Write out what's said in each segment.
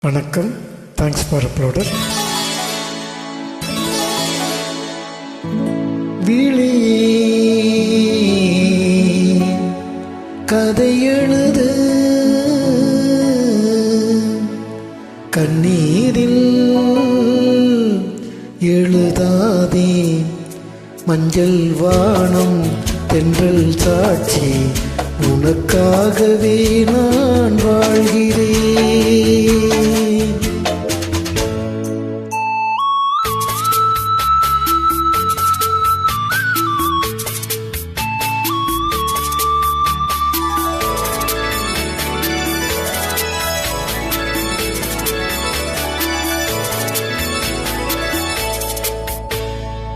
வணக்கம். Thanks for uploader விழி கதை எழுது. கண்ணீரில் எழுதாதே. மஞ்சள் வானம் தென்றல் சாட்சி உனக்காகவே நான் வாழ்கிறேன்.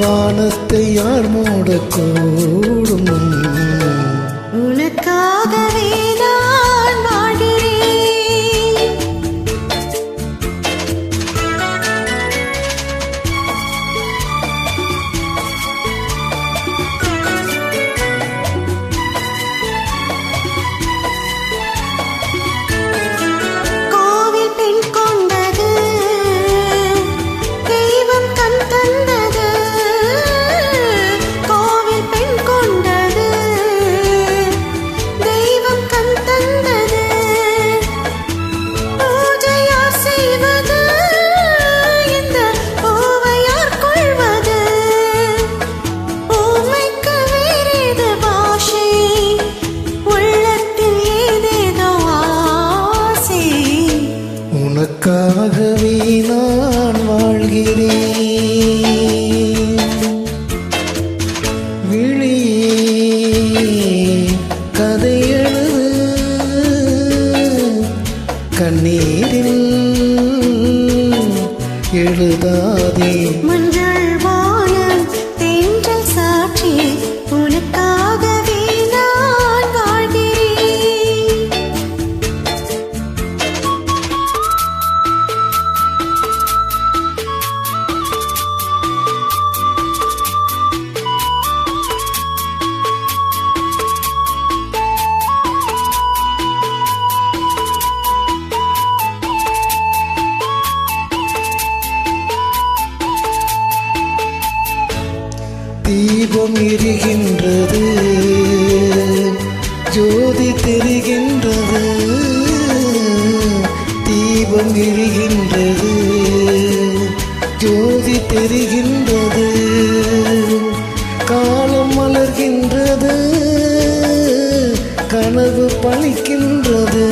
வானத்தை யார் மூடக்கூடும்? உனக்காகவே நான் வாழ்கிறேன். விழி கதை கண்ணீரில் எழுதாதே. மஞ்சள் தீபம் எரிகின்றது ஜோதி தெரிகின்றது. தீபம் எரிகின்றது ஜோதி தெரிகின்றது. காலம் மலர்கின்றது. கனவு பழிக்கின்றது.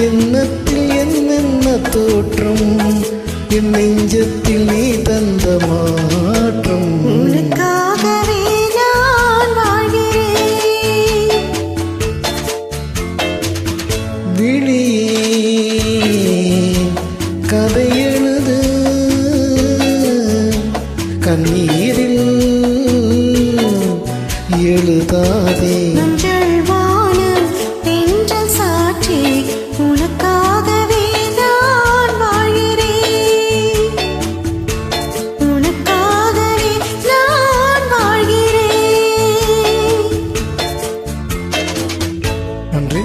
எண்ணத்தில் என்னென்ன தோற்றம்? என் நெஞ்சத்தில் நீ தந்தமா எழுதாதே. நன்றல் வானம் தென்றல் சாற்றி உனக்காகவே நன்றி.